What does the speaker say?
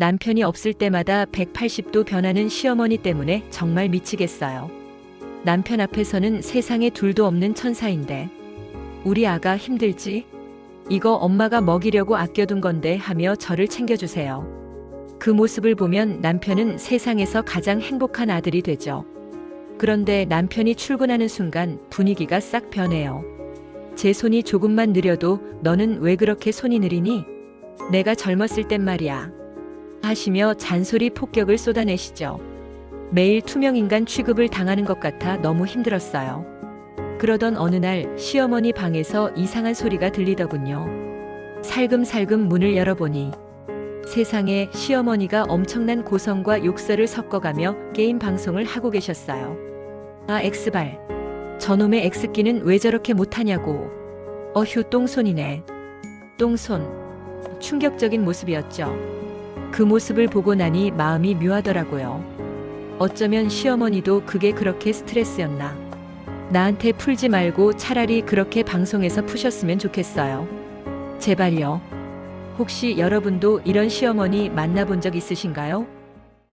남편이 없을 때마다 180도 변하는 시어머니 때문에 정말 미치겠어요. 남편 앞에서는 세상에 둘도 없는 천사인데 우리 아가 힘들지? 이거 엄마가 먹이려고 아껴둔 건데 하며 저를 챙겨주세요. 그 모습을 보면 남편은 세상에서 가장 행복한 아들이 되죠. 그런데 남편이 출근하는 순간 분위기가 싹 변해요. 제 손이 조금만 느려도 너는 왜 그렇게 손이 느리니? 내가 젊었을 땐 말이야. 하시며 잔소리 폭격을 쏟아내시죠. 매일 투명인간 취급을 당하는 것 같아 너무 힘들었어요. 그러던 어느 날 시어머니 방에서 이상한 소리가 들리더군요. 살금살금 문을 열어보니 세상에 시어머니가 엄청난 고성과 욕설을 섞어가며 게임 방송을 하고 계셨어요. 아 엑스발. 저놈의 엑스끼는 왜 저렇게 못하냐고. 어휴 똥손이네. 똥손. 충격적인 모습이었죠. 그 모습을 보고 나니 마음이 묘하더라고요. 어쩌면 시어머니도 그게 그렇게 스트레스였나. 나한테 풀지 말고 차라리 그렇게 방송에서 푸셨으면 좋겠어요. 제발요. 혹시 여러분도 이런 시어머니 만나본 적 있으신가요?